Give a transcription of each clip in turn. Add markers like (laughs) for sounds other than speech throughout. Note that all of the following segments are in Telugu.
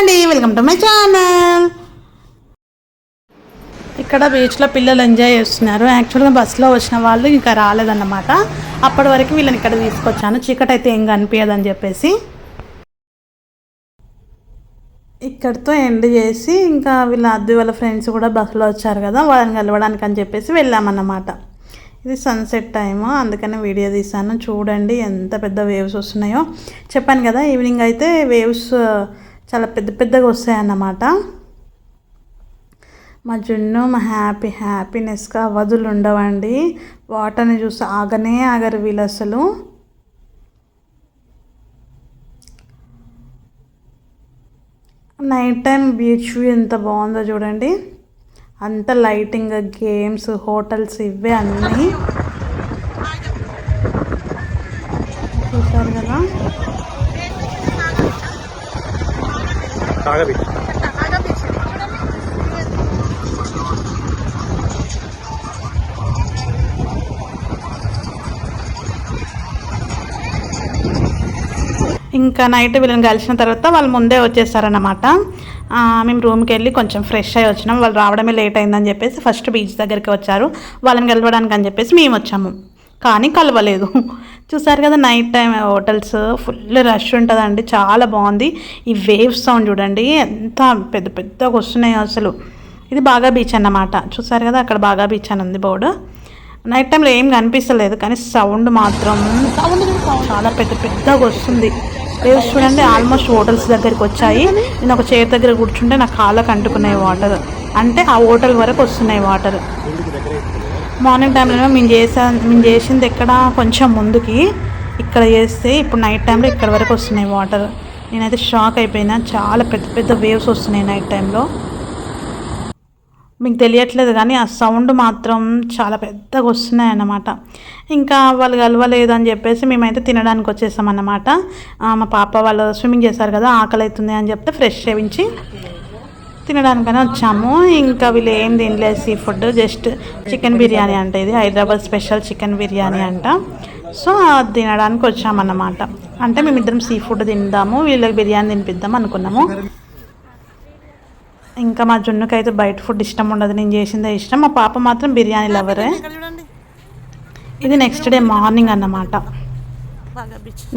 అండి వెల్కమ్ టు మై ఛానల్. ఇక్కడ బీచ్లో పిల్లలు ఎంజాయ్ చేస్తున్నారు. యాక్చువల్గా బస్సులో వచ్చిన వాళ్ళు ఇంకా రాలేదన్నమాట. అప్పటి వరకు వీళ్ళని ఇక్కడ తీసుకొచ్చాను. చీకటి అయితే ఏం కనిపించదని చెప్పేసి. ఇక్కడితో ఎండ్ చేసి ఇంకా వీళ్ళ అద్దె వాళ్ళ ఫ్రెండ్స్ కూడా బస్సులో వచ్చారు కదా వాళ్ళని కలవడానికి అని చెప్పేసి వెళ్ళామన్నమాట. ఇది సన్సెట్ టైము అందుకని వీడియో తీసాను చూడండి ఎంత పెద్ద వేవ్స్ వస్తున్నాయో. చెప్పాను కదా ఈవినింగ్ అయితే వేవ్స్ చాలా పెద్ద పెద్దగా వస్తాయన్నమాట. మా జున్ను మా హ్యాపీ హ్యాపీనెస్గా వదులు ఉండవండి. వాటర్ని చూసి ఆగనే ఆగరు వీళ్ళు అసలు నైట్ టైం బీచ్ ఎంత బాగుందో చూడండి. అంత లైటింగ్ గేమ్స్ హోటల్స్ ఇవే అన్నీ. చూసారు కదా? కాగబి ఇంకా నైట్ వీళ్ళని కలిసిన తర్వాత వాళ్ళు ముందే వచ్చేస్తారనమాట మేము రూమ్కి వెళ్ళి కొంచెం ఫ్రెష్ అయ్యి వచ్చినాం. వాళ్ళు రావడమే లేట్ అయిందని చెప్పేసి ఫస్ట్ బీచ్ దగ్గరికి వచ్చారు. వాళ్ళని కలవడానికి అని చెప్పేసి మేము వచ్చాము. కానీ కలవలేదు. చూసారు కదా night time hotels full rush ఉంటుందండి చాలా బాగుంది. ఈ వేవ్ సౌండ్ చూడండి ఎంత పెద్ద పెద్దగా వస్తున్నాయి అసలు. ఇది బాగా బీచ్ అన్నమాట. చూసారు కదా అక్కడ బాగా బీచ్ అని ఉంది బోర్డు నైట్ టైంలో ఏం కనిపిస్తలేదు కానీ సౌండ్ మాత్రం చాలా పెద్ద పెద్దగా వస్తుంది. వేవ్స్ చూడండి ఆల్మోస్ట్ హోటల్స్ దగ్గరికి వచ్చాయి. నేను ఒక చైర్ దగ్గర కూర్చుంటే నా కాళ్ళకు అంటుకున్నాయి వాటర్ అంటే ఆ హోటల్ వరకు వస్తున్నాయి వాటర్ మార్నింగ్ టైంలో మేము చేసా మేము చేసింది ఎక్కడ కొంచెం ముందుకి. ఇక్కడ చేస్తే ఇప్పుడు నైట్ టైంలో ఇక్కడ వరకు వస్తున్నాయి వాటర్. నేనైతే షాక్ అయిపోయినా. చాలా పెద్ద పెద్ద వేవ్స్ వస్తున్నాయి నైట్ టైంలో. మీకు తెలియట్లేదు కానీ ఆ సౌండ్ మాత్రం చాలా పెద్దగా వస్తున్నాయి అన్నమాట ఇంకా వాళ్ళు కలవలేదు అని చెప్పేసి మేమైతే తినడానికి వచ్చేసామన్నమాట. మా పాప వాళ్ళు స్విమ్మింగ్ చేశారు కదా ఆకలి అవుతుంది అని చెప్తే ఫ్రెష్ చేయించి తినడానికనే వచ్చాము. ఇంకా వీళ్ళు ఏం తినలేదు. Sea food just chicken biryani అంట ఇది. హైదరాబాద్ స్పెషల్ చికెన్ బిర్యానీ అంట. సో అది తినడానికి వచ్చామన్నమాట. అంటే మేమిద్దరం సీ ఫుడ్ తిందాము వీళ్ళకి బిర్యానీ తినిపిద్దాం అనుకున్నాము. ఇంకా మా జున్నుకైతే బయట ఫుడ్ ఇష్టం ఉండదు. నేను చేసిందే ఇష్టం. మా పాప మాత్రం బిర్యానీ లవరే. ఇది నెక్స్ట్ డే మార్నింగ్ అన్నమాట.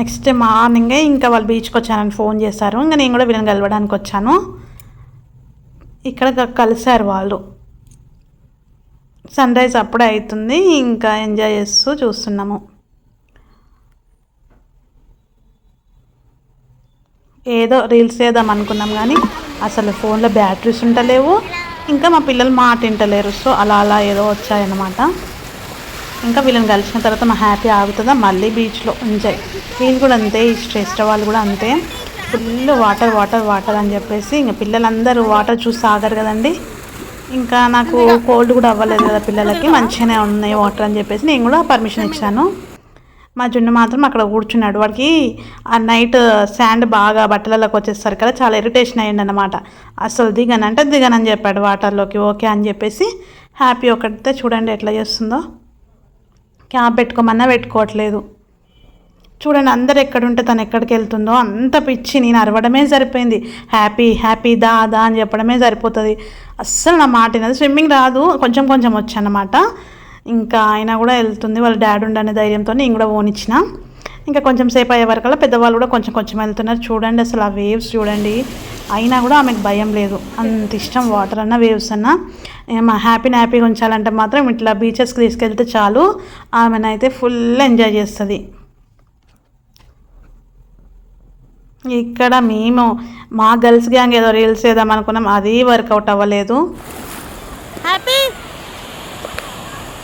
నెక్స్ట్ డే మార్నింగే ఇంకా వాళ్ళు బీచ్కి వచ్చానని ఫోన్ చేశారు. ఇంకా నేను కూడా వీళ్ళని కలవడానికి వచ్చాను. ఇక్కడ కలిశారు వాళ్ళు. సన్ రైజ్ అప్పుడే అవుతుంది ఇంకా ఎంజాయ్ చేస్తూ చూస్తున్నాము. ఏదో రీల్స్ చేద్దాం అనుకున్నాం కానీ అసలు ఫోన్లో బ్యాటరీస్ ఉంటలేవు ఇంకా మా పిల్లలు మాట వింటలేరు. సో అలా అలా ఏదో వచ్చాయన్నమాట. ఇంకా వీళ్ళని కలిసిన తర్వాత మా హ్యాపీ ఆగుతుందా? మళ్ళీ బీచ్లో. ఎంజాయ్. వీళ్ళు కూడా అంతే ఇష్ట ఇష్ట వాళ్ళు కూడా అంతే. ఫుల్ వాటర్ వాటర్ వాటర్ అని చెప్పేసి ఇంకా పిల్లలందరూ వాటర్ చూసి ఆగరు కదండి. ఇంకా నాకు కోల్డ్ కూడా అవ్వలేదు కదా పిల్లలకి మంచిగానే ఉన్నాయి వాటర్ అని చెప్పేసి నేను కూడా పర్మిషన్ ఇచ్చాను. మా జున్ను మాత్రం అక్కడ కూర్చున్నాడు. వాడికి ఆ నైట్ శాండ్ బాగా బట్టలలోకి వచ్చేస్తారు కదా చాలా ఇరిటేషన్ అయ్యింది అనమాట అసలు దిగనంటే దిగనని చెప్పాడు వాటర్లోకి. ఓకే అని చెప్పేసి హ్యాపీ ఒకటితే చూడండి ఎట్లా చేస్తుందో. క్యాప్ పెట్టుకోమన్నా పెట్టుకోవట్లేదు. చూడండి అందరు ఎక్కడుంటే తను ఎక్కడికి వెళ్తుందో అంత పిచ్చి నేను అరవడమే సరిపోయింది. హ్యాపీ హ్యాపీ దా దా అని చెప్పడమే సరిపోతుంది. అస్సలు నా మాట వినదు. స్విమ్మింగ్ రాదు కొంచెం కొంచెం వచ్చానమాట ఇంకా ఆయన కూడా వెళ్తుంది వాళ్ళ డాడీ ఉండనే ధైర్యంతో నేను కూడా ఓనిచ్చిన ఇంకా కొంచెం సేపు అయ్యే వరకల్లా పెద్దవాళ్ళు కూడా కొంచెం కొంచెం వెళ్తున్నారు. చూడండి అసలు ఆ వేవ్స్ చూడండి. అయినా కూడా ఆమెకు భయం లేదు. అంత ఇష్టం వాటర్ అన్న వేవ్స్ అన్న. మా హ్యాపీని హ్యాపీగా ఉంచాలంటే మాత్రం ఇట్లా బీచెస్కి తీసుకెళ్తే చాలు. ఆమెనైతే ఫుల్ ఎంజాయ్ చేస్తుంది. ఇక్కడ మేము మా గర్ల్స్ గ్యాంగ్ ఏదో రీల్స్ చేద్దాం అనుకున్నాం అది వర్కౌట్ అవ్వలేదు. హ్యాపీ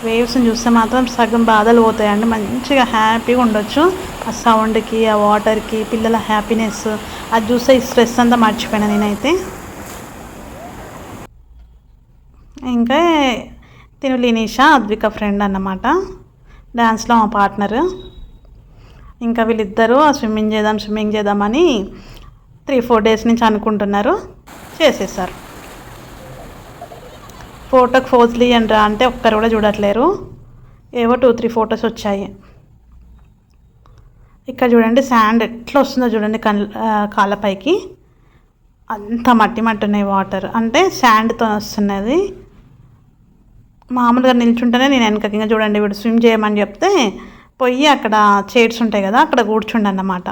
వేవ్స్ని చూస్తే మాత్రం సగం బాధలు పోతాయండి. మంచిగా హ్యాపీగా ఉండొచ్చు. ఆ సౌండ్కి ఆ వాటర్కి పిల్లల హ్యాపీనెస్ అది చూస్తే ఈ స్ట్రెస్ అంతా మర్చిపోయినా నేనైతే. ఇంకా తిను లినీషా అద్విక ఫ్రెండ్ అన్నమాట. డ్యాన్స్లో మా పార్ట్నర్ ఇంకా వీళ్ళిద్దరూ స్విమ్మింగ్ చేద్దాం స్విమ్మింగ్ చేద్దామని త్రీ ఫోర్ డేస్ నుంచి అనుకుంటున్నారు. చేసేసారు. ఫోటోకి ఫోజ్లీ అంటారా అంటే ఒక్కరు కూడా చూడట్లేరు. ఏవో టూ త్రీ ఫొటోస్ వచ్చాయి. ఇక్కడ చూడండి శాండ్ ఎట్లా వస్తుందో చూడండి కన్ కాళ్ళపైకి. అంత మట్టి మట్టి ఉన్నాయి వాటర్. అంటే శాండ్తో వస్తున్నది. మామూలుగా నిల్చుంటేనే నేను వెనకకి ఇంకా చూడండి వీడు స్విమ్ చేయమని చెప్తే పోయి అక్కడ చైర్స్ ఉంటాయి కదా అక్కడ కూర్చుండు అన్నమాట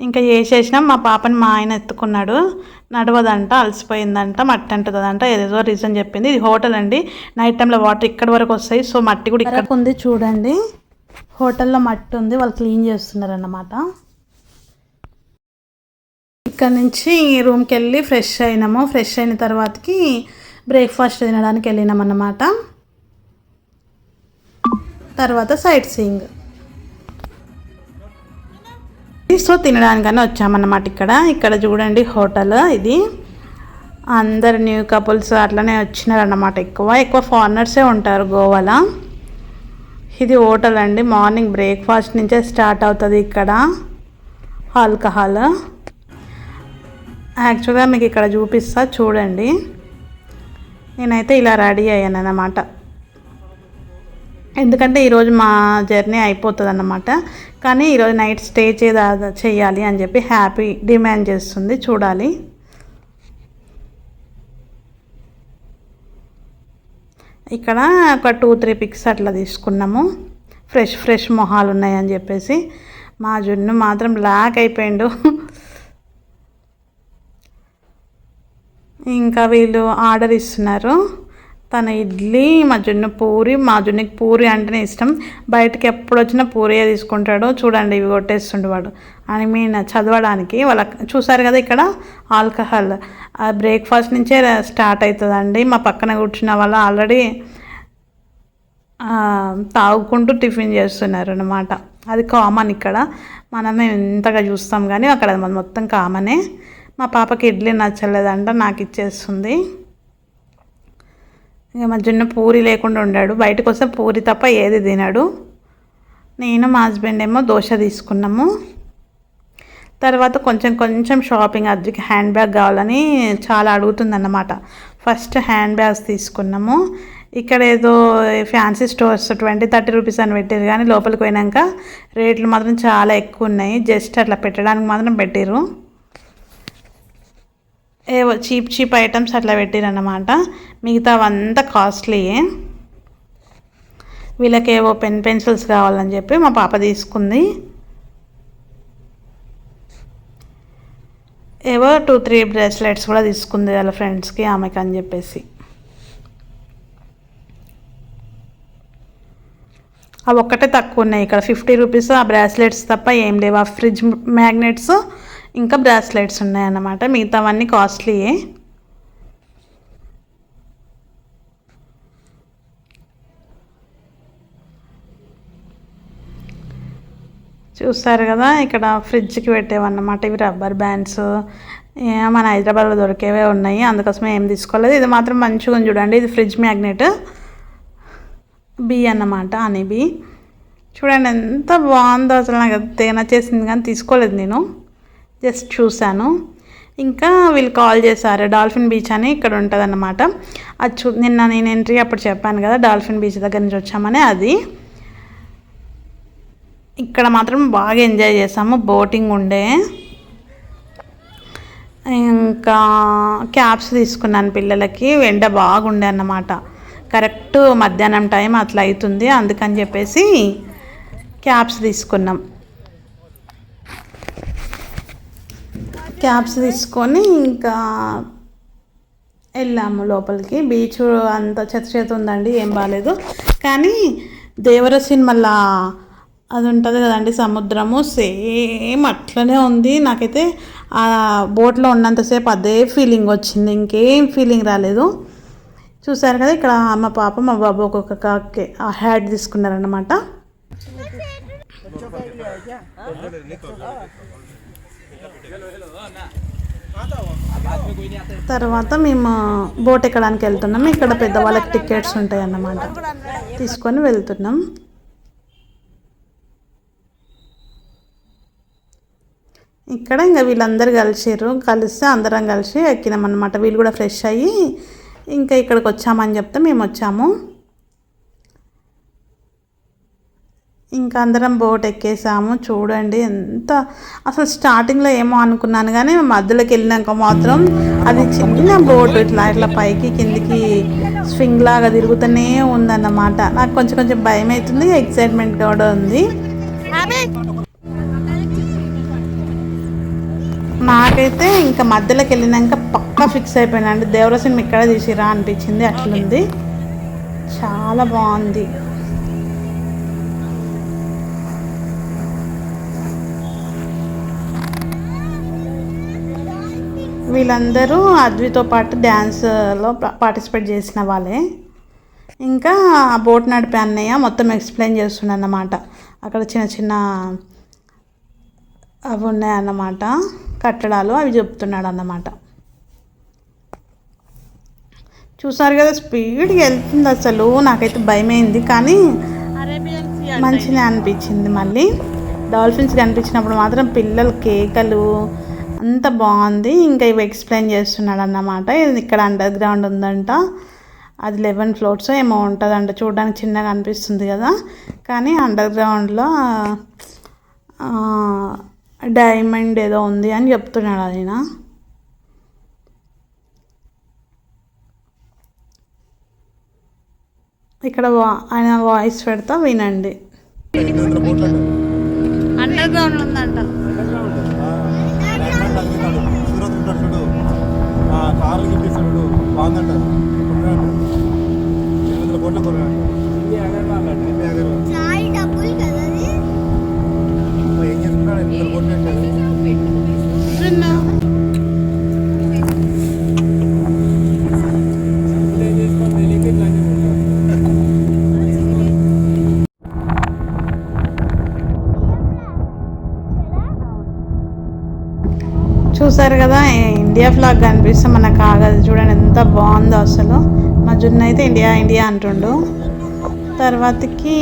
ఇంకా చేసేసినాం మా పాపని మా ఆయన ఎత్తుకున్నాడు. నడవదంట అలసిపోయిందంట మట్టి అంటుందంట ఏదేదో రీజన్ చెప్పింది. ఇది హోటల్ అండి నైట్ టైంలో వాటర్ ఇక్కడ వరకు వస్తాయి సో మట్టి కూడా ఇక్కడ ఉంది చూడండి. హోటల్లో మట్టి ఉంది వాళ్ళు క్లీన్ చేస్తున్నారు అన్నమాట ఇక్కడ నుంచి రూమ్కి వెళ్ళి ఫ్రెష్ అయినాము. ఫ్రెష్ అయిన తర్వాతకి బ్రేక్ఫాస్ట్ తినడానికి వెళ్ళినాం అన్నమాట తర్వాత సైట్ సీయింగ్. సో తినడానికన్నా వచ్చామన్నమాట ఇక్కడ. ఇక్కడ చూడండి హోటల్ ఇది. అందరు న్యూ కపుల్స్ అట్లనే వచ్చినారన్నమాట ఎక్కువ. ఎక్కువ ఫారినర్సే ఉంటారు గోవాలో. ఇది హోటల్ అండి. మార్నింగ్ బ్రేక్ఫాస్ట్ నుంచే స్టార్ట్ అవుతుంది ఇక్కడ. ఆల్కహాల్. యాక్చువల్గా మీకు ఇక్కడ చూపిస్తా చూడండి. నేనైతే ఇలా రెడీ అయ్యాను అన్నమాట ఎందుకంటే ఈరోజు మా జర్నీ అయిపోతుంది అన్నమాట కానీ ఈరోజు నైట్ స్టే చేదా చేయాలి అని చెప్పి హ్యాపీ డిమాండ్ చేస్తుంది. చూడాలి. ఇక్కడ ఒక టూ త్రీ పిక్స్ అట్లా తీసుకున్నాము. ఫ్రెష్ ఫ్రెష్ మొహాలు ఉన్నాయని చెప్పేసి. మా జున్ను మాత్రం బ్లాక్ అయిపోయిండు. ఇంకా వీళ్ళు ఆర్డర్ ఇస్తున్నారు. తన ఇడ్లీ మా జున్ను పూరి మా జున్నుకి పూరి అంటేనే ఇష్టం. బయటకి ఎప్పుడు వచ్చినా పూరియే తీసుకుంటాడు. చూడండి ఇవి కొట్టేస్తుండే వాడు. అని మీన్ చదవడానికి వాళ్ళ చూసారు కదా ఇక్కడ ఆల్కహాల్. బ్రేక్ఫాస్ట్ నుంచే స్టార్ట్ అవుతుందండి. మా పక్కన కూర్చున్న వాళ్ళు ఆల్రెడీ తాగుకుంటూ టిఫిన్ చేస్తున్నారు అనమాట అది కామన్ ఇక్కడ. మనమే ఎంతగా చూస్తాం కానీ అక్కడ మొత్తం కామనే. మా పాపకి ఇడ్లీ నచ్చలేదంట నాకు ఇచ్చేస్తుంది. ఇక మధ్యన పూరి లేకుండా ఉండాడు. బయటకు వస్తే పూరి తప్ప ఏది తినాడు. నేను మా హస్బెండ్ ఏమో దోశ తీసుకున్నాము. తర్వాత కొంచెం కొంచెం షాపింగ్ అద్దెకి హ్యాండ్ బ్యాగ్ కావాలని చాలా అడుగుతుందన్నమాట. ఫస్ట్ హ్యాండ్ బ్యాగ్స్ తీసుకున్నాము. ఇక్కడ ఏదో fancy stores twenty thirty rupees అని పెట్టారు కానీ లోపలికి పోయినాక రేట్లు మాత్రం చాలా ఎక్కువ ఉన్నాయి. జస్ట్ అట్లా పెట్టడానికి మాత్రం పెట్టారు ఏవో చీప్ చీప్ ఐటమ్స్ అట్లా పెట్టిరన్నమాట. మిగతావంతా కాస్ట్లీయే వీళ్ళకేవో పెన్ పెన్సిల్స్ కావాలని చెప్పి మా పాప తీసుకుంది. ఏవో టూ త్రీ బ్రేస్లెట్స్ కూడా తీసుకుంది వాళ్ళ ఫ్రెండ్స్కి ఆమెకి అని చెప్పేసి. అవి ఒక్కటే తక్కువ ఉన్నాయి. ఇక్కడ ఫిఫ్టీ రూపీస్ ఆ బ్రాస్లెట్స్ తప్ప ఏం లేవు. ఆ ఫ్రిడ్జ్ మ్యాగ్నెట్స్ ఇంకా బ్రాస్లెట్స్ ఉన్నాయన్నమాట. మిగతావన్నీ కాస్ట్లీయే. చూస్తారు కదా ఇక్కడ ఫ్రిడ్జ్కి పెట్టేవన్నమాట. ఇవి రబ్బర్ బ్యాండ్స్. మన హైదరాబాద్లో దొరికేవే ఉన్నాయి. అందుకోసమే ఏం తీసుకోలేదు. ఇది మాత్రం మంచిగా చూడండి. ఇది ఫ్రిడ్జ్ మ్యాగ్నెట్. బి అన్నమాట అని బి. చూడండి ఎంత బాగుందో అసలు నాకు తేన చేసింది కానీ తీసుకోలేదు నేను. జస్ట్ చూశాను. ఇంకా వీళ్ళు కాల్ చేశారు. డాల్ఫిన్ బీచ్ అని ఇక్కడ ఉంటుంది అన్నమాట అది చూ నిన్న నేను ఎంట్రీ అప్పుడు చెప్పాను కదా డాల్ఫిన్ బీచ్ దగ్గర నుంచి వచ్చామని అది. ఇక్కడ మాత్రం బాగా ఎంజాయ్ చేసాము బోటింగ్ ఉండే. ఇంకా క్యాబ్స్ తీసుకున్నాను పిల్లలకి. ఎండ బాగుండే అన్నమాట. కరెక్ట్ మధ్యాహ్నం టైం అట్లా అవుతుంది అందుకని చెప్పేసి క్యాబ్స్ తీసుకున్నాం. క్యాబ్స్ తీసుకొని ఇంకా వెళ్ళాము లోపలికి. బీచ్ అంత చెత్త చేత ఉందండి ఏం బాగాలేదు కానీ దేవర సినిమాల అది ఉంటుంది కదండి సముద్రము సేమ్ అట్లనే ఉంది. నాకైతే ఆ బోట్లో ఉన్నంతసేపు అదే ఫీలింగ్ వచ్చింది. ఇంకేం ఫీలింగ్ రాలేదు. చూసారు కదా ఇక్కడ మా పాప మా బాబు ఒక్కొక్క హ్యాడ్ తీసుకున్నారనమాట తర్వాత మేము బోట్ ఎక్కడానికి వెళ్తున్నాం. ఇక్కడ పెద్దవాళ్ళకి టికెట్స్ ఉంటాయి అన్నమాట తీసుకొని వెళ్తున్నాం. ఇక్కడ ఇంకా వీళ్ళందరూ కలిసిర్రు. కలిస్తే అందరం కలిసి ఎక్కినాం అనమాట వీళ్ళు కూడా ఫ్రెష్ అయ్యి ఇంకా ఇక్కడికి వచ్చామని చెప్తే మేము వచ్చాము. ఇంకా అందరం బోట్ ఎక్కేసాము. చూడండి ఎంత అసలు స్టార్టింగ్లో ఏమో అనుకున్నాను కానీ మధ్యలోకి వెళ్ళినాక మాత్రం అది చిన్న బోట్ ఇట్లా ఇట్లా పైకి కిందికి స్వింగ్ లాగా తిరుగుతూనే ఉందన్నమాట. నాకు కొంచెం కొంచెం భయం అవుతుంది ఎక్సైట్మెంట్ కూడా ఉంది. నాకైతే ఇంకా మధ్యలోకి వెళ్ళినాక పక్కా ఫిక్స్ అయిపోయినా. అంటే దేవర ఇక్కడ తీసిరా అనిపించింది అట్లుంది. చాలా బాగుంది. వీళ్ళందరూ అద్వితో పాటు డ్యాన్స్లో పార్టిసిపేట్ చేసిన వాళ్ళే. ఇంకా ఆ బోట్ నడిపే అన్నయ్య మొత్తం ఎక్స్ప్లెయిన్ చేస్తుండ అన్నమాట అక్కడ చిన్న చిన్న అవి ఉన్నాయన్నమాట కట్టడాలు అవి చెప్తున్నాడు అన్నమాట చూసారు కదా స్పీడ్గా వెళ్తుంది అసలు. నాకైతే భయమైంది కానీ మంచిగా అనిపించింది మళ్ళీ. డాల్ఫిన్స్ కనిపించినప్పుడు మాత్రం పిల్లలు కేకలు అంత బాగుంది. ఇంకా ఇవి ఎక్స్ప్లెయిన్ చేస్తున్నాడు అన్నమాట ఇది ఇక్కడ అండర్ గ్రౌండ్ ఉందంట. అది లెవెన్ ఫ్లోర్స్ ఏమో ఉంటుందంట. చూడడానికి చిన్నగా అనిపిస్తుంది కదా. కానీ అండర్ గ్రౌండ్లో డైమండ్ ఏదో ఉంది అని చెప్తున్నాడు ఆయన. ఇక్కడ వా- ఆయన వాయిస్ పెడతా వినండి. అండర్ గ్రౌండ్ ఉందంట. ആവുന്നുണ്ട് చూసారు కదా ఇండియా ఫ్లాగ్ కనిపిస్తే మనకు కాగదు చూడండి ఎంత బాగుందో అసలు. మా జున్ను అయితే ఇండియా ఇండియా అంటుండు. తర్వాతకి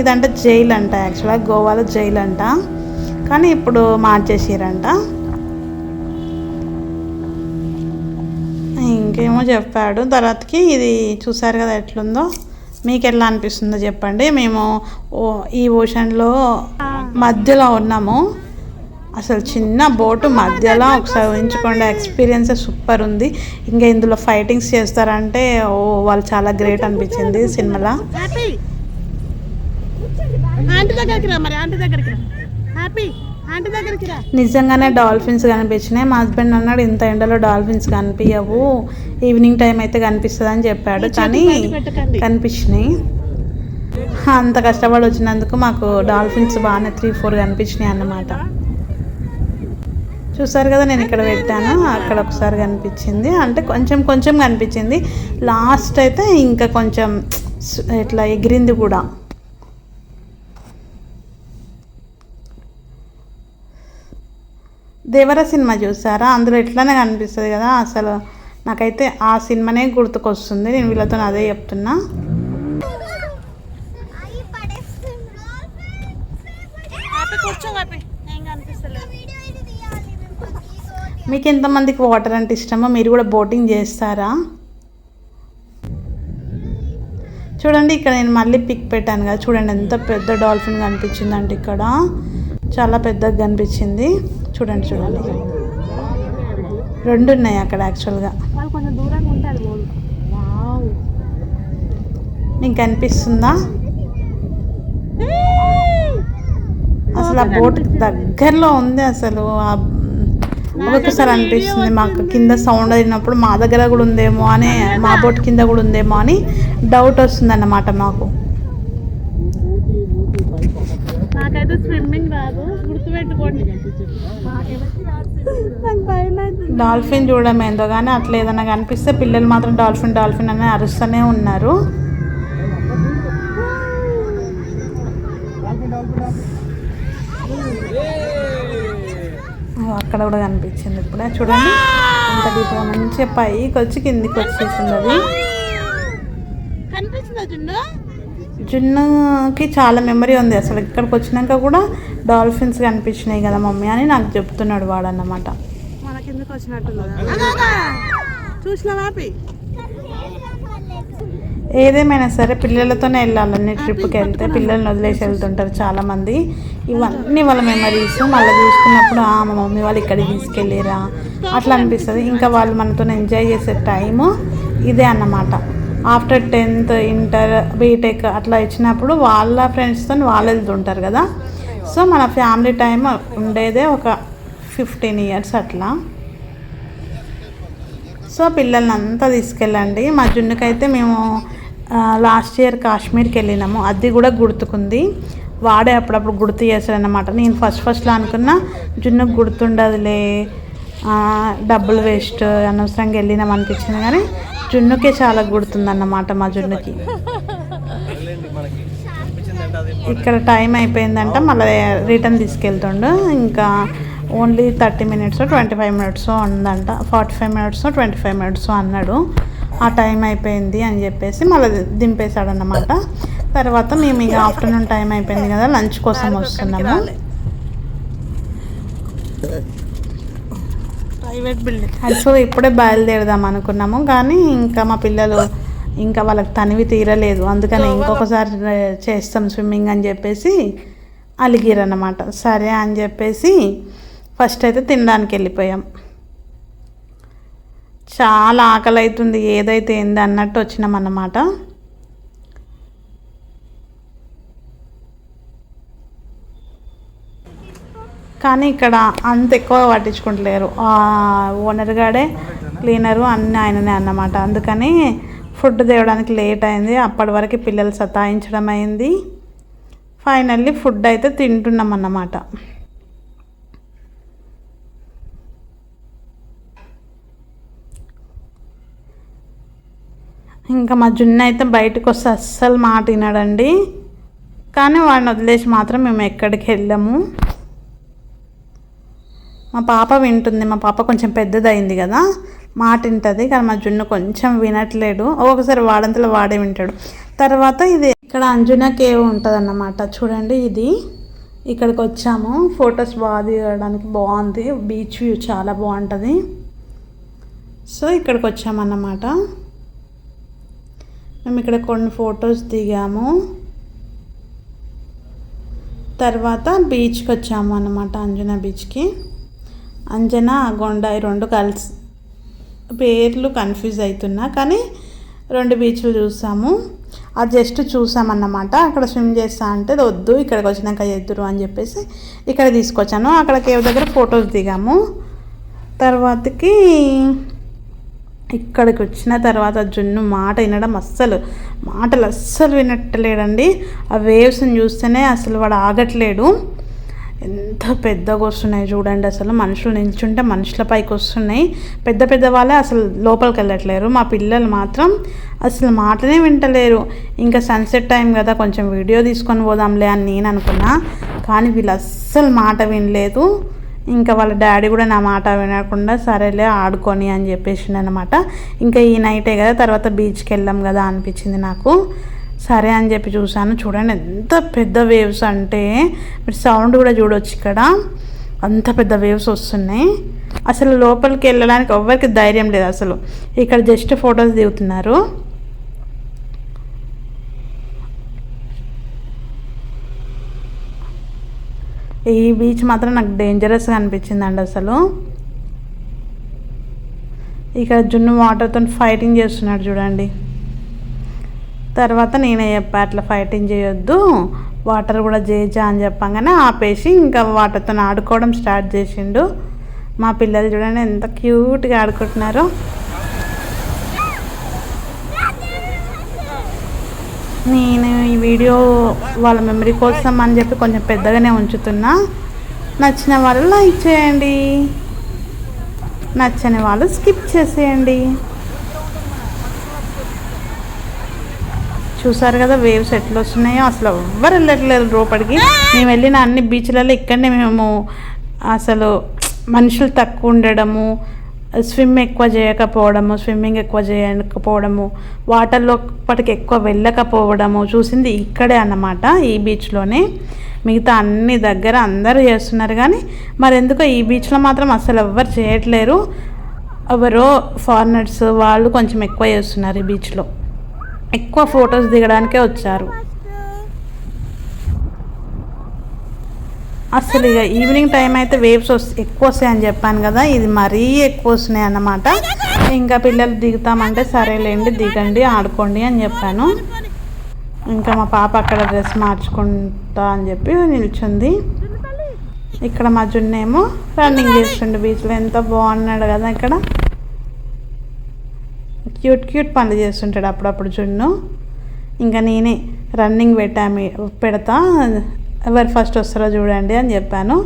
ఇదంటే జైలు అంట యాక్చువల్గా గోవాలో జైలు అంట. కానీ ఇప్పుడు మార్చేసిరంట. ఇంకేమో చెప్పాడు. తర్వాతకి ఇది చూసారు కదా ఎట్లుందో. మీకు ఎలా అనిపిస్తుందో చెప్పండి. మేము ఈ ఓషన్లో మధ్యలో ఉన్నాము. అసలు చిన్న బోటు మధ్యలో ఒకసారి ఊహించుకోండి ఎక్స్పీరియన్స్ సూపర్ ఉంది. ఇంకా ఇందులో ఫైటింగ్స్ చేస్తారంటే ఓ వాళ్ళు చాలా గ్రేట్ అనిపించింది సినిమాలో. నిజంగానే డాల్ఫిన్స్ కనిపించినాయి. మా హస్బెండ్ అన్నాడు ఇంత ఎండలో డాల్ఫిన్స్ కనిపించవు ఈవినింగ్ టైం అయితే కనిపిస్తుంది అని చెప్పాడు కానీ. కనిపించినాయి. అంత కష్టపడి వచ్చినందుకు మాకు డాల్ఫిన్స్ బాగానే త్రీ ఫోర్ కనిపించినాయి అన్నమాట. చూసారు కదా నేను ఇక్కడ పెట్టాను. అక్కడ ఒకసారి కనిపించింది. అంటే కొంచెం కొంచెం కనిపించింది. లాస్ట్ అయితే ఇంకా కొంచెం ఇట్లా ఎగిరింది కూడా. దేవర సినిమా చూసారా? అందులో ఎట్లానే కనిపిస్తుంది కదా అసలు నాకైతే ఆ సినిమానే గుర్తుకొస్తుంది. నేను వీళ్ళతో అదే చెప్తున్నా. కూర్చో హ్యాపీ ఏం కనిపిస్తలేదు మీకు ఎంతమందికి వాటర్ అంటే ఇష్టమో మీరు కూడా బోటింగ్ చేస్తారా? చూడండి ఇక్కడ నేను మళ్ళీ పిక్ పెట్టాను కదా. చూడండి ఎంత పెద్ద డాల్ఫిన్ కనిపించింది అంటే ఇక్కడ. చాలా పెద్దగా కనిపించింది. చూడండి చూడండి. రెండు ఉన్నాయి అక్కడ యాక్చువల్గా మీకు కనిపిస్తుందా? అసలు ఆ బోట్ దగ్గరలో ఉంది అసలు. ఆ ఒక్కొక్కసారి అనిపిస్తుంది మాకు కింద సౌండ్ అయినప్పుడు మా దగ్గర కూడా ఉందేమో అని మా బోట్ కింద కూడా ఉందేమో అని డౌట్ వస్తుంది అన్నమాట మాకు. నాకైతే స్విమ్మింగ్ రాదు గుర్తుపెట్టుకోండి. నాకు భయం అవుతుంది. డాల్ఫిన్ చూడడం ఏందో కానీ అట్లా ఏదైనా కనిపిస్తే పిల్లలు మాత్రం డాల్ఫిన్ డాల్ఫిన్ అని అరుస్తూనే ఉన్నారు ఓ, అక్కడ కూడా కనిపించింది ఇప్పుడే. చూడండి. ఎంత డీప్గా మంచిగా పైకి వచ్చి కిందికి వచ్చేసింది. అది కనిపిస్తుందా జున్ను? జున్నుకి చాలా మెమరీ ఉంది. అసలు ఇక్కడికి వచ్చినాక కూడా డాల్ఫిన్స్ కనిపించినాయి కదా మమ్మీ అని నాకు చెప్తున్నాడు వాడు అన్నమాట చూసిన హ్యాపీ ఏదేమైనా సరే పిల్లలతోనే వెళ్ళాలని ట్రిప్కి వెళ్తే పిల్లల్ని వదిలేసి వెళ్తుంటారు చాలామంది. ఇవన్నీ వాళ్ళ మెమరీస్ మళ్ళీ చూసుకున్నప్పుడు "ఆ, మా మమ్మీ వాళ్ళు ఇక్కడికి తీసుకెళ్ళిరా. అట్లా అనిపిస్తుంది. ఇంకా వాళ్ళు మనతో ఎంజాయ్ చేసే టైము ఇదే అన్నమాట. ఆఫ్టర్ టెన్త్ ఇంటర్ బీటెక్ అట్లా ఇచ్చినప్పుడు వాళ్ళ ఫ్రెండ్స్తో వాళ్ళు వెళ్తుంటారు కదా. సో మన ఫ్యామిలీ టైం ఉండేదే ఒక ఫిఫ్టీన్ ఇయర్స్ అట్లా. సో పిల్లల్ని అంతా తీసుకెళ్ళండి. మా జున్నుకైతే మేము లాస్ట్ ఇయర్ కాశ్మీర్కి వెళ్ళినాము. అది కూడా గుర్తుకుంది. వాడే అప్పుడప్పుడు గుర్తు చేశాడనమాట నేను ఫస్ట్ ఫస్ట్లో అనుకున్నా జున్నుకు గుర్తుండదులే డబ్బులు వేస్ట్ అనవసరంగా వెళ్ళినాం అనిపించింది. కానీ జున్నుకే చాలా గుర్తుందన్నమాట మా జున్నుకి. ఇక్కడ టైం అయిపోయిందంట. మళ్ళీ రిటర్న్ తీసుకెళ్తుండు. ఇంకా only thirty minutes twenty five minutes ఉందంట. Forty five minutes twenty five minutes అన్నాడు. ఆ టైం అయిపోయింది అని చెప్పేసి మళ్ళీ దింపేశాడన్నమాట. తర్వాత మేము ఇక ఆఫ్టర్నూన్ టైం అయిపోయింది కదా లంచ్ కోసం వస్తున్నాము. Private building. ఇప్పుడే బయలుదేరదాం అనుకున్నాము కానీ ఇంకా మా పిల్లలు ఇంకా వాళ్ళకి తనివి తీరలేదు. అందుకని ఇంకొకసారి చేస్తాం స్విమ్మింగ్ అని చెప్పేసి అలిగిరన్నమాట. సరే అని చెప్పేసి ఫస్ట్ అయితే తినడానికి వెళ్ళిపోయాం. చాలా ఆకలి అవుతుంది ఏదైతే ఏంది అన్నట్టు వచ్చినాం అన్నమాట కానీ ఇక్కడ అంత ఎక్కువ పట్టించుకుంటలేరు. ఓనర్ గాడే క్లీనరు అన్నీ ఆయననే అన్నమాట. అందుకని ఫుడ్ తేవడానికి లేట్ అయింది. అప్పటి వరకు పిల్లలు సతాయించడం అయింది. ఫైనల్లీ ఫుడ్ అయితే తింటున్నాం అన్నమాట ఇంకా మా జున్ను అయితే బయటకు వస్తే అస్సలు మాట వినడండి. కానీ వాడిని వదిలేసి మాత్రం మేము ఎక్కడికి వెళ్ళాము. మా పాప వింటుంది. మా పాప కొంచెం పెద్దదైంది కదా మాట వింటుంది. కానీ మా జున్ను కొంచెం వినట్లేడు. ఒకసారి వాడంతలో వాడే వింటాడు. తర్వాత ఇది ఇక్కడ అంజునా కేవ్ ఉంటుంది అన్నమాట చూడండి ఇది. ఇక్కడికి వచ్చాము. ఫొటోస్ బాగా దిగడానికి బాగుంది. బీచ్ వ్యూ చాలా బాగుంటుంది. సో ఇక్కడికి వచ్చామన్నమాట. మేము ఇక్కడ కొన్ని ఫొటోస్ దిగాము. తర్వాత బీచ్కి వచ్చాము అన్నమాట అంజనా బీచ్కి. అంజనా గొండ ఈ రెండు కలిసి పేర్లు కన్ఫ్యూజ్ అవుతున్నా కానీ రెండు బీచ్లు చూసాము. అది జస్ట్ చూసామన్నమాట. అక్కడ స్విమ్ చేస్తా అంటే వద్దు ఇక్కడికి వచ్చినాక చేద్దురు అని చెప్పేసి ఇక్కడ తీసుకొచ్చాను. అక్కడ కేవ్ దగ్గర ఫొటోస్ దిగాము. తర్వాతకి ఇక్కడికి వచ్చిన తర్వాత జున్ను మాట వినడం అస్సలు మాటలు అస్సలు వినట్లేడండి. ఆ వేవ్స్ని చూస్తేనే అసలు వాడు ఆగట్లేడు. ఎంత పెద్దగా వస్తున్నాయి చూడండి అసలు. మనుషులు నిల్చుంటే మనుషుల పైకి వస్తున్నాయి. పెద్ద పెద్ద వాళ్ళే అసలు లోపలికి వెళ్ళట్లేరు. మా పిల్లలు మాత్రం అసలు మాటనే వింటలేరు. ఇంకా సన్సెట్ టైం కదా కొంచెం వీడియో తీసుకొని పోదాంలే అని నేను అనుకున్నా. కానీ వీళ్ళు అస్సలు మాట వినలేదు. ఇంకా వాళ్ళ డాడీ కూడా నా మాట వినకుండా సరేలే ఆడుకొని అని చెప్పేసిండు అనమాట ఇంకా ఈ నైటే కదా తర్వాత బీచ్కి వెళ్ళాం కదా అనిపించింది నాకు. సరే అని చెప్పి చూశాను. చూడండి ఎంత పెద్ద వేవ్స్ అంటే మీరు సౌండ్ కూడా చూడొచ్చు ఇక్కడ. అంత పెద్ద వేవ్స్ వస్తున్నాయి. అసలు లోపలికి వెళ్ళడానికి ఎవ్వరికి ధైర్యం లేదు అసలు. ఇక్కడ జస్ట్ ఫొటోస్ దిగుతున్నారు. ఈ బీచ్ మాత్రం నాకు డేంజరస్గా అనిపించిందండి అసలు. ఇక్కడ జున్ను వాటర్తో ఫైటింగ్ చేస్తున్నాడు చూడండి. తర్వాత నేనే చెప్పా అట్లా ఫైటింగ్ చేయొద్దు వాటర్ కూడా చేయొచ్చా అని చెప్పంగానే ఆపేసి ఇంకా వాటర్తో ఆడుకోవడం స్టార్ట్ చేసిండు. మా పిల్లలు చూడండి ఎంత క్యూట్గా ఆడుకుంటున్నారో. నేను వీడియో వాళ్ళ మెమరీ కోసం అని చెప్పి కొంచెం పెద్దగానే ఉంచుతున్నా. నచ్చిన వాళ్ళు లైక్ చేయండి. నచ్చని వాళ్ళు స్కిప్ చేసేయండి. చూసారు కదా వేవ్స్ ఎట్లా వస్తున్నాయో? అసలు ఎవ్వరు వెళ్ళట్లేదు లోపలికి. మేము వెళ్ళిన అన్ని బీచ్లలో ఇక్కడనే మేము అసలు మనుషులు తక్కువ ఉండడము స్విమ్ ఎక్కువ చేయకపోవడము స్విమ్మింగ్ ఎక్కువ చేయకపోవడము వాటర్లో పటికి ఎక్కువ వెళ్ళకపోవడము చూసింది ఇక్కడే అన్నమాట ఈ బీచ్లోనే. మిగతా అన్ని దగ్గర అందరూ చేస్తున్నారు కానీ మరెందుకో ఈ బీచ్లో మాత్రం అసలు ఎవ్వరు చేయట్లేరు. ఎవరో ఫారినర్స్ వాళ్ళు కొంచెం ఎక్కువ చేస్తున్నారు ఈ బీచ్లో. ఎక్కువ ఫొటోస్ దిగడానికే వచ్చారు. అసలు ఇక ఈవినింగ్ టైం అయితే వేవ్స్ వస్తాయి ఎక్కువ వస్తాయని చెప్పాను కదా ఇది మరీ ఎక్కువ వస్తున్నాయి అన్నమాట. ఇంకా పిల్లలు దిగుతామంటే సరేలేండి దిగండి ఆడుకోండి అని చెప్పాను. ఇంకా మా పాప అక్కడ డ్రెస్ మార్చుకుంటా అని చెప్పి నిల్చుంది. ఇక్కడ మా జున్నేమో రన్నింగ్ చేస్తుండే బీచ్లో ఎంత బాగున్నాడు కదా ఇక్కడ. క్యూట్ క్యూట్ పనులు చేస్తుంటాడు అప్పుడప్పుడు జున్ను. ఇంకా నేనే రన్నింగ్ పెట్టా పెడతా ఎవరు ఫస్ట్ వస్తారో చూడండి అని చెప్పాను.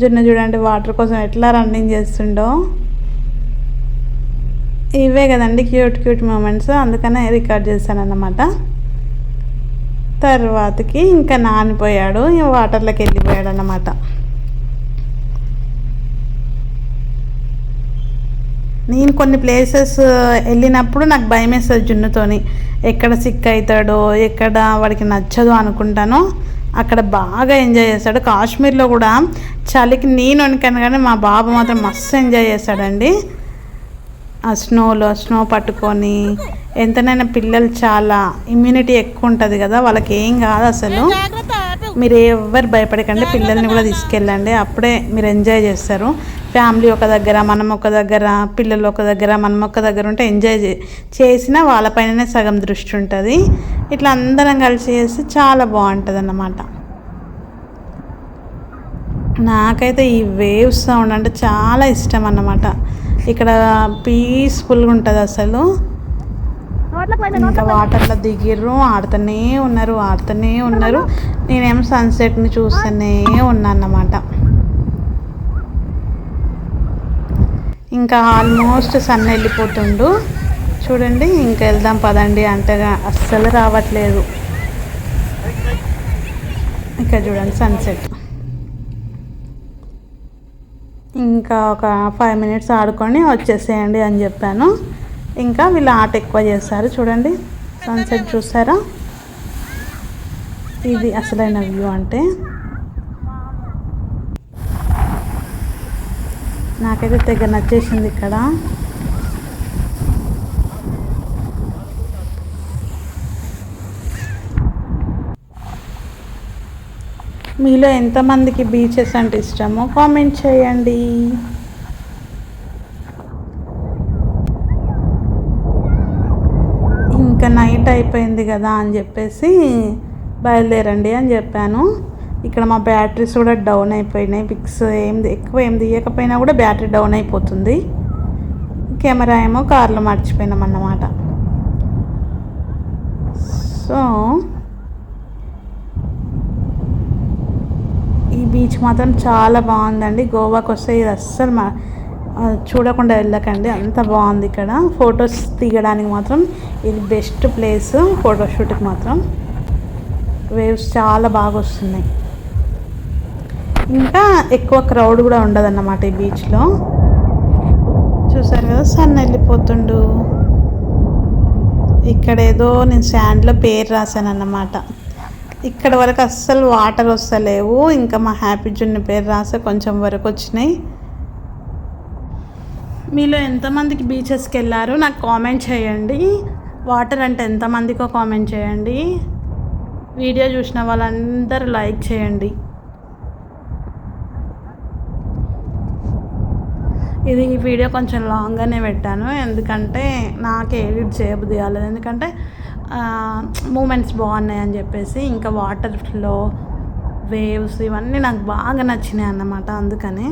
జున్ను చూడండి వాటర్ కోసం ఎట్లా రన్నింగ్ చేస్తుండో. ఇవే కదండి క్యూట్ క్యూట్ మూమెంట్స్ అందుకనే రికార్డ్ చేశాను అన్నమాట తర్వాతకి ఇంకా నానిపోయాడు వాటర్లోకి వెళ్ళిపోయాడు అన్నమాట నేను కొన్ని ప్లేసెస్ వెళ్ళినప్పుడు నాకు భయం వేస్తుంది జున్నుతోని. ఎక్కడ సిక్ అవుతాడో ఎక్కడ వాడికి నచ్చదో అనుకుంటానో. అక్కడ బాగా ఎంజాయ్ చేస్తాడు. కాశ్మీర్లో కూడా చలికి నేను వణికాను కానీ మా బాబు మాత్రం మస్తు ఎంజాయ్ చేస్తాడండి. ఆ స్నోలో స్నో పట్టుకొని ఎంతనైనా పిల్లలు చాలా ఇమ్యూనిటీ ఎక్కువ ఉంటుంది కదా వాళ్ళకి ఏం కాదు అసలు మీరు ఎవరు భయపడకండి పిల్లల్ని కూడా తీసుకెళ్ళండి. అప్పుడే మీరు ఎంజాయ్ చేస్తారు. ఫ్యామిలీ ఒక దగ్గర మనం ఒక దగ్గర పిల్లలు ఒక దగ్గర మనం ఒక దగ్గర ఉంటే ఎంజాయ్ చే చేసినా వాళ్ళపైననే సగం దృష్టి ఉంటుంది. ఇట్లా అందరం కలిసి చేస్తే చాలా బాగుంటుంది అన్నమాట నాకైతే ఈ వేవ్ సౌండ్ అంటే చాలా ఇష్టం అన్నమాట ఇక్కడ పీస్ఫుల్గా ఉంటుంది అసలు. ఇంకా వాటర్లో దిగిర్రు ఆడుతూనే ఉన్నారు ఆడుతూనే ఉన్నారు. నేనేమో సన్సెట్ని చూస్తూనే ఉన్నా అన్నమాట ఇంకా ఆల్మోస్ట్ సన్ వెళ్ళిపోతుండు. చూడండి ఇంకా వెళ్దాం పదండి అంతగా అస్సలు రావట్లేదు. ఇక్కడ చూడండి సన్సెట్ ఇంకా ఒక ఫైవ్ మినిట్స్ ఆడుకొని వచ్చేసేయండి అని చెప్పాను. ఇంకా వీళ్ళు ఆట ఎక్కువ చేస్తారు. చూడండి సన్సెట్ చూసారా ఇది అసలైన వ్యూ అంటే. నాకైతే తెగ నచ్చేసింది ఇక్కడ. మీలో ఎంతమందికి బీచెస్ అంటే ఇష్టమో కామెంట్ చేయండి. ఇంకా నైట్ అయిపోయింది కదా అని చెప్పేసి బయలుదేరండి అని చెప్పాను. ఇక్కడ మా బ్యాటరీస్ కూడా డౌన్ అయిపోయినాయి. పిక్స్ ఏం ఎక్కువ ఏం తీయకపోయినా కూడా బ్యాటరీ డౌన్ అయిపోతుంది. కెమెరా ఏమో కార్లో మర్చిపోయినాం అన్నమాట. సో ఈ బీచ్ మాత్రం చాలా బాగుందండి. గోవాకి వస్తే ఇది అస్సలు మా చూడకుండా వెళ్ళకండి. అంత బాగుంది ఇక్కడ. ఫొటోస్ తీయడానికి మాత్రం ఇది బెస్ట్ ప్లేస్ ఫోటోషూట్కి మాత్రం. వేవ్స్ చాలా బాగా వస్తున్నాయి. ఇంకా ఎక్కువ క్రౌడ్ కూడా ఉండదన్నమాట ఈ బీచ్లో. చూసారు కదా సన్ వెళ్ళిపోతుండు. ఇక్కడ ఏదో నేను శాండ్లో పేరు రాశాను అన్నమాట ఇక్కడ వరకు అస్సలు వాటర్ వస్తలేవు. ఇంకా మా హ్యాపీ జున్ను పేరు రాసే కొంచెం వరకు వచ్చినాయి. మీలో ఎంతమందికి బీచెస్కి వెళ్ళారు? నాకు కామెంట్ చేయండి. వాటర్ అంటే ఎంతమందికో కామెంట్ చేయండి. వీడియో చూసిన వాళ్ళందరూ లైక్ చేయండి. ఇది ఈ వీడియో కొంచెం లాంగ్గానే పెట్టాను. ఎందుకంటే నాకు ఎడిట్ చేయబుద్ధి కాలేదు. ఎందుకంటే మూమెంట్స్ బాగున్నాయి అని చెప్పేసి ఇంకా వాటర్ ఫ్లో వేవ్స్ ఇవన్నీ నాకు బాగా నచ్చినాయి అన్నమాట. అందుకని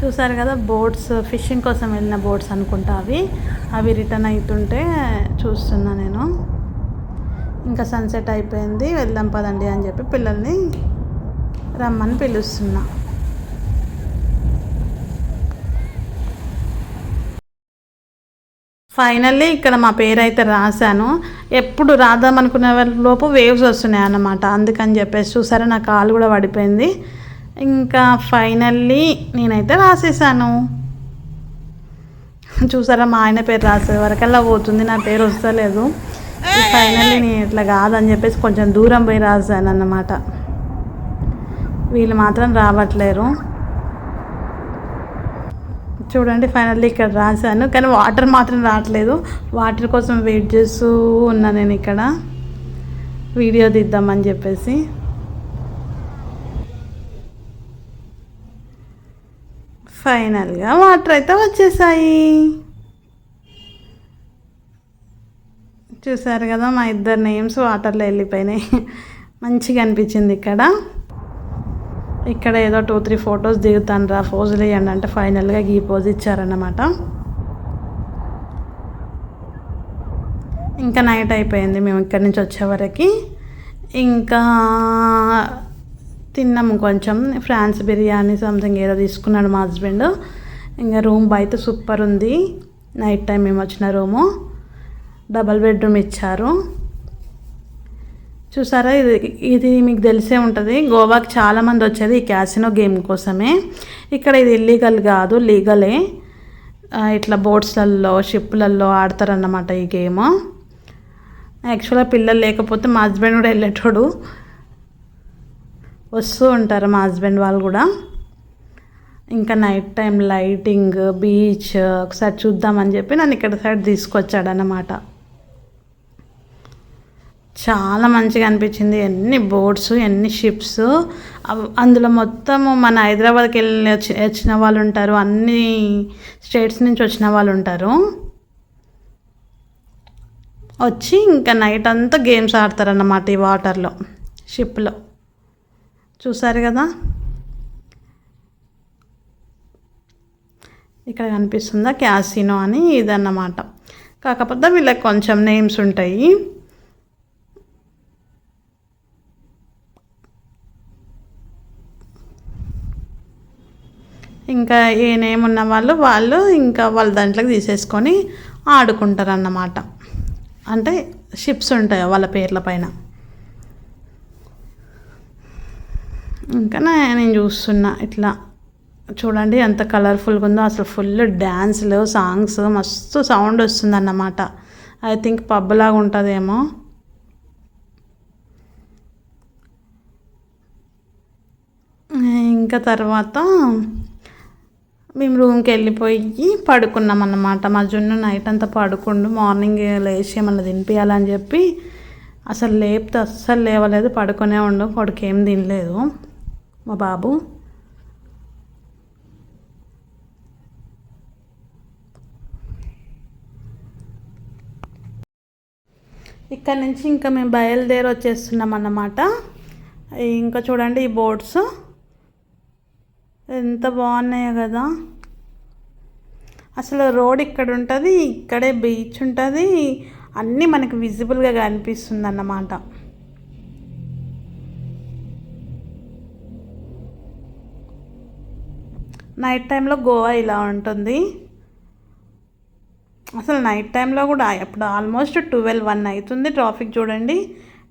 చూసారు కదా బోట్స్ ఫిషింగ్ కోసం వెళ్ళిన బోట్స్ అనుకుంటా అవి. అవి రిటర్న్ అవుతుంటే చూస్తున్నా నేను. ఇంకా సన్సెట్ అయిపోయింది. వెళ్దాం పదండి అని చెప్పి పిల్లల్ని రమ్మని పిలుస్తున్నా. ఫైనల్లీ ఇక్కడ మా పేరు అయితే రాశాను. ఎప్పుడు రాద్దాం అనుకునే లోపు వేవ్స్ వస్తున్నాయి అన్నమాట. అందుకని చెప్పేసి చూసారా నా కాలు కూడా పడిపోయింది. ఇంకా ఫైనల్లీ నేనైతే రాసేసాను. చూసారా మా ఆయన పేరు రాసే వరకల్లా పోతుంది నా పేరు వస్తలేదు. ఫైనల్లీ నేను ఇట్లా కాదని చెప్పేసి కొంచెం దూరం పోయి రాశాను అన్నమాట వీళ్ళు మాత్రం రావట్లేరు. చూడండి ఫైనల్లీ ఇక్కడ రాశాను. కానీ వాటర్ మాత్రం రావట్లేదు. వాటర్ కోసం వెయిట్ చేస్తూ ఉన్నా నేను ఇక్కడ. వీడియో తీద్దామని చెప్పేసి. ఫైనల్గా వాటర్ అయితే వచ్చేసాయి. చూసారు కదా మా ఇద్దరు నేమ్స్ వాటర్లో వెళ్ళిపోయినాయి. (laughs) మంచిగా అనిపించింది ఇక్కడ. ఇక్కడ ఏదో టూ త్రీ ఫొటోస్ దిగుతాను రా ఫోజులు వేయండి అంటే ఫైనల్గా ఈ పోజ్ ఇచ్చారన్నమాట. ఇంకా నైట్ అయిపోయింది. మేము ఇక్కడి నుంచి వచ్చేవరకు ఇంకా తిన్నాము కొంచెం. ఫ్రాన్స్ బిర్యానీ సంథింగ్ ఏదో తీసుకున్నాడు మా హస్బెండ్ ఇంకా రూమ్ బయట సూపర్ ఉంది. నైట్ టైం మేము వచ్చిన రూము డబల్ బెడ్రూమ్ ఇచ్చారు. చూసారా? ఇది ఇది మీకు తెలిసే ఉంటుంది. గోవాకి చాలామంది వచ్చేది ఈ క్యాసినో గేమ్ కోసమే. ఇక్కడ ఇది ఇల్లీగల్ కాదు లీగలే. ఇట్లా బోట్స్లలో షిప్లలో ఆడతారన్నమాట ఈ గేమ్. యాక్చువల్గా పిల్లలు లేకపోతే మా హస్బెండ్ కూడా వెళ్ళేటోడు. వస్తూ ఉంటారు మా హస్బెండ్ వాళ్ళు కూడా. ఇంకా నైట్ టైం లైటింగ్ బీచ్ ఒకసారి చూద్దామని చెప్పి నన్ను ఇక్కడ సైడ్ తీసుకొచ్చాడనమాట చాలా మంచిగా అనిపించింది. ఎన్ని బోట్స్ ఎన్ని షిప్స్. అందులో మొత్తము మన హైదరాబాద్కి వెళ్ళి వచ్చి- వచ్చిన వాళ్ళు ఉంటారు. అన్ని స్టేట్స్ నుంచి వచ్చిన వాళ్ళు ఉంటారు. వచ్చి ఇంకా నైట్ అంతా గేమ్స్ ఆడతారన్నమాట ఈ వాటర్లో షిప్లో. చూసారు కదా? ఇక్కడ కనిపిస్తుందా? క్యాసినో అని ఇదన్నమాట. కాకపోతే వీళ్ళకి కొంచెం నేమ్స్ ఉంటాయి. ఇంకా ఏ వాళ్ళు వాళ్ళు ఇంకా వాళ్ళ దాంట్లోకి తీసేసుకొని ఆడుకుంటారు అన్నమాట అంటే షిప్స్ ఉంటాయి వాళ్ళ పేర్ల పైన. ఇంకా నేను చూస్తున్నా ఇట్లా. చూడండి ఎంత కలర్ఫుల్గా ఉందో అసలు ఫుల్ డ్యాన్స్లు సాంగ్స్ మస్తు సౌండ్ వస్తుంది అన్నమాట ఐ థింక్ పబ్లాగా ఉంటుందేమో. ఇంకా తర్వాత మేము రూమ్కి వెళ్ళిపోయి పడుకున్నాం అన్నమాట. మా జున్ను నైట్ అంతా పడుకుండు మార్నింగ్ లేచి ఏమన్నా తినిపించాలని చెప్పి అసలు లేపితే అస్సలు లేవలేదు పడుకునే ఉండు కొడుకు ఏం తినలేదు. మా బాబు. ఇక్కడ నుంచి ఇంకా మేము బయలుదేరి వచ్చేస్తున్నాం అన్నమాట. ఇంకా చూడండి ఈ బోట్స్. ఎంత బాగున్నాయో కదా. అసలు రోడ్ ఇక్కడ ఉంటుంది ఇక్కడే బీచ్ ఉంటుంది అన్నీ మనకు విజిబుల్గా కనిపిస్తుంది అన్నమాట నైట్ టైంలో గోవా ఇలా ఉంటుంది. అసలు నైట్ టైంలో కూడా ఇప్పుడు ఆల్మోస్ట్ ట్వెల్వ్ వన్ అవుతుంది ట్రాఫిక్ చూడండి.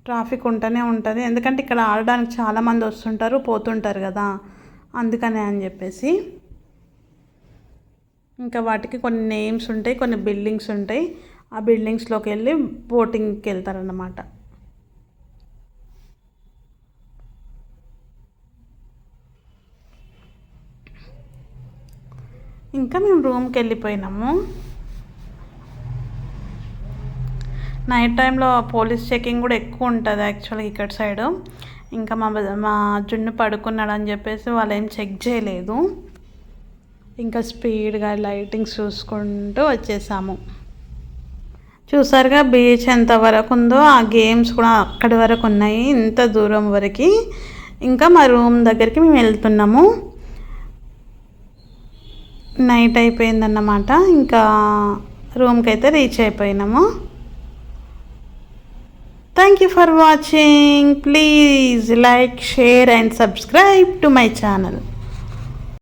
ట్రాఫిక్ ఉంటూనే ఉంటుంది. ఎందుకంటే ఇక్కడ ఆడడానికి చాలామంది వస్తుంటారు పోతుంటారు కదా. అందుకనే అని చెప్పేసి ఇంకా వాటికి కొన్ని నేమ్స్ ఉంటాయి కొన్ని బిల్డింగ్స్ ఉంటాయి. ఆ బిల్డింగ్స్లోకి వెళ్ళి బోటింగ్కి వెళ్తారన్నమాట. ఇంకా మేము రూమ్కి వెళ్ళిపోయినాము. నైట్ టైంలో పోలీస్ చెకింగ్ కూడా ఎక్కువ ఉంటుంది యాక్చువల్గా ఇక్కడ సైడ్. ఇంకా మా మా జున్ను పడుకున్నాడు అని చెప్పేసి వాళ్ళు ఏం చెక్ చేయలేదు. ఇంకా స్పీడ్గా లైటింగ్స్ చూసుకుంటూ వచ్చేసాము. చూసారుగా బీచ్ ఎంత వరకు ఉందో ఆ గేమ్స్ కూడా అక్కడి వరకు ఉన్నాయి ఇంత దూరం వరకు. ఇంకా మా రూమ్ దగ్గరికి మేము వెళ్తున్నాము. నైట్ అయిపోయిందన్నమాట. ఇంకా రూమ్కి అయితే రీచ్ అయిపోయినాము. Thank you for watching. Please like, share and subscribe to my channel.